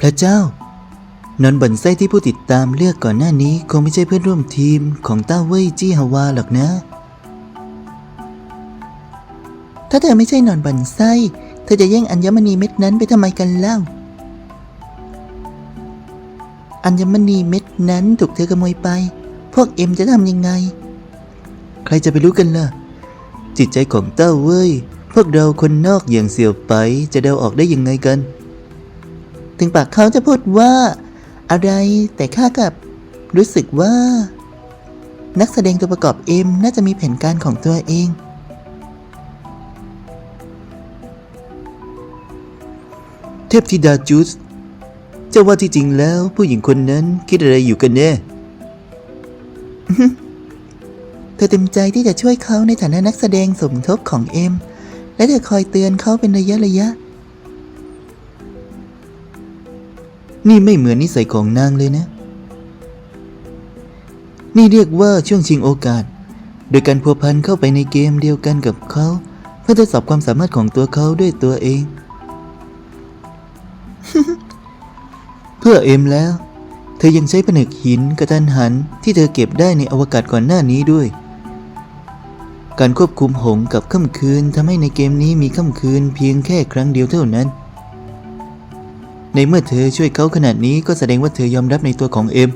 พระเจ้า นอนบันไส้ที่ผู้ติดตามเลือกก่อนหน้านี้คงไม่ใช่เพื่อนร่วมทีมของต้าเว่ยจี้ฮาวาหรอกนะ ถ้าเธอไม่ใช่นอนบันไส้ เธอจะแย่งอัญมณีเม็ดนั้นไปทำไมกันเล่า อัญมณีเม็ดนั้นถูกเธอขโมยไป พวกเอ็มจะทำยังไง ใครจะไปรู้กันล่ะ จิตใจของเต้าเว้ยพวกเราคนนอกอย่างเสี่ยวไปจะเดาออกได้ยังไงกัน ถึงปากเขาจะพูดว่า อะไรแต่ข้ากับรู้สึกว่า นักแสดงตัวประกอบเอ็มน่าจะมีแผนการของตัวเอง เทพธิดาจูสเจ้าว่าที่จริงแล้วผู้หญิงคนนั้นคิดอะไรอยู่กันแน่เธอเต็มใจที่จะช่วยเขาในฐานะนักแสดงสมทบของเอ็ม และเธอคอยเตือนเขาเป็นระยะระยะ นี่ไม่เหมือนนิสัยของนางเลยนะ นี่เรียกว่าช่วงชิงโอกาส โดยการพัวพันเข้าไปในเกมเดียวกันกับเขา เพื่อทดสอบความสามารถของตัวเขาด้วยตัวเอง เพื่อเอ็มแล้ว เธอยังใช้ผนึกหินกระทันหันที่เธอเก็บได้ในอวกาศก่อนหน้านี้ด้วย การควบคุมหงกับค่ำคืนทำให้ในเกมนี้มีค่ำคืนเพียงแค่ครั้งเดียวเท่านั้น ในเมื่อเธอช่วยเขาขนาดนี้ก็แสดงว่าเธอยอมรับในตัวของเอ็ม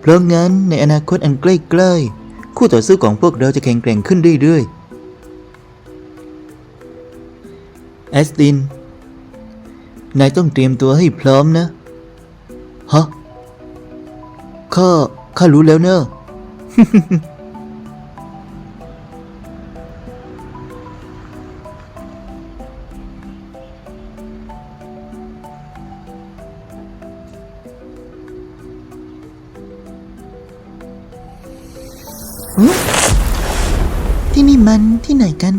เพราะงั้นในอนาคตอันใกล้ๆคู่ต่อสู้ของพวกเราจะแข็งแกร่งขึ้นเรื่อยๆแอสติน นายต้องเตรียมตัวให้พร้อมนะ ฮะ ข้า ข้ารู้แล้วเนอะ ที่นี่มันที่ไหนกัน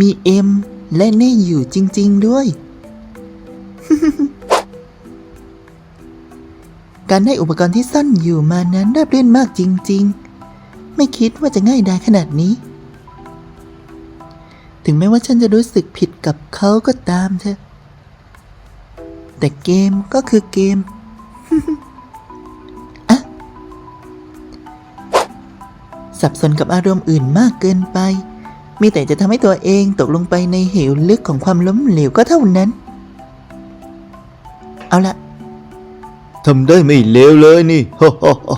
มีเอ็มและเน่อยู่จริง ๆ ด้วย การได้อุปกรณ์ที่ซ่อนอยู่มานั้นราบรื่นมากจริง ๆ ไม่คิดว่าจะง่ายดายขนาดนี้ ถึงแม้ว่าฉันจะรู้สึกผิดกับเขาก็ตามเถอะ แต่เกมก็คือเกม สับสนกับอารมณ์อื่นมากเกินไป มีแต่จะทำให้ตัวเองตกลงไปในเหวลึกของความล้มเหลวก็เท่านั้น เอาละทำได้ไม่เลวเลยนี่ฮ่าฮ่าฮ่า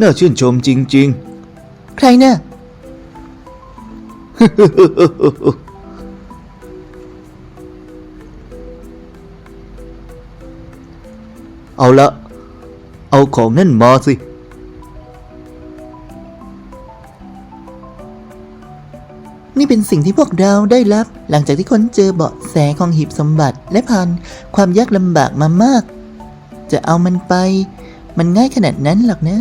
น่าชื่นชมจริงใครน่ะๆเอาละ เอาของนั่นมาสิ นี่เป็นสิ่งที่พวกเราได้รับ หลังจากที่ค้นเจอเบาะแสของหีบสมบัติและผ่านความยากลำบากมามาก จะเอามันไป มันง่ายขนาดนั้นหรอกนะ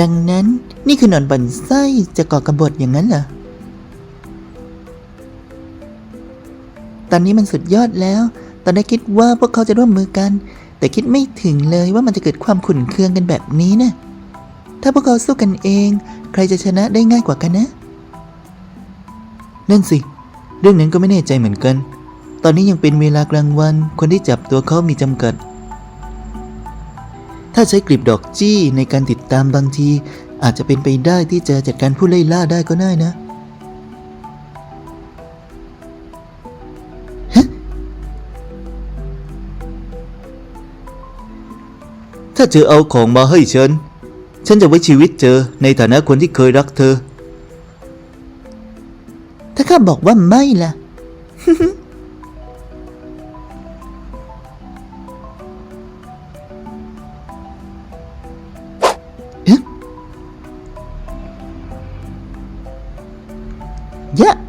ดังนั้นนี่คือหนอนบันไส้จะก่อกบฏอย่างนั้นเหรอ ตอนนี้มันสุดยอดแล้ว ตอนแรกคิดว่าพวกเขาจะร่วมมือกันแต่คิดไม่ถึงเลยว่ามันจะเกิดความขุ่นเคืองกันแบบนี้นะ ถ้าพวกเขาสู้กันเอง ใครจะชนะได้ง่ายกว่ากันนะ นั่นสิ เรื่องนั้นก็ไม่แน่ใจเหมือนกัน ตอนนี้ยังเป็นเวลากลางวัน คนที่จับตัวเขามีจำกัด ถ้าใช้กลีบดอกจี้ในการติดตามบางที อาจจะเป็นไปได้ที่จะจัดการผู้ไล่ล่าได้ก็ได้นะ ถ้าเธอเอาของมาให้ฉัน ฉันจะไว้ชีวิตเธอในฐานะคนที่เคยรักเธอ ถ้าข้าบอกว่าไม่ล่ะเ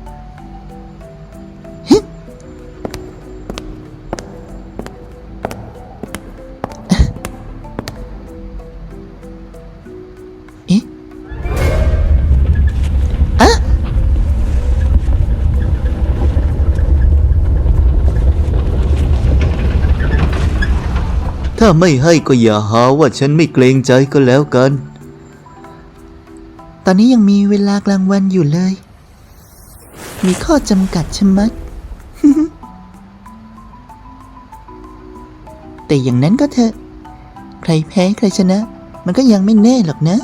ถ้าไม่ให้ก็อย่าหาว่าฉันไม่เกรงใจก็แล้วกัน ตอนนี้ยังมีเวลากลางวันอยู่เลย มีข้อจำกัดใช่ไหมแต่อย่างนั้นก็เถอะ ใครแพ้ใครชนะ มันก็ยังไม่แน่หรอกนะ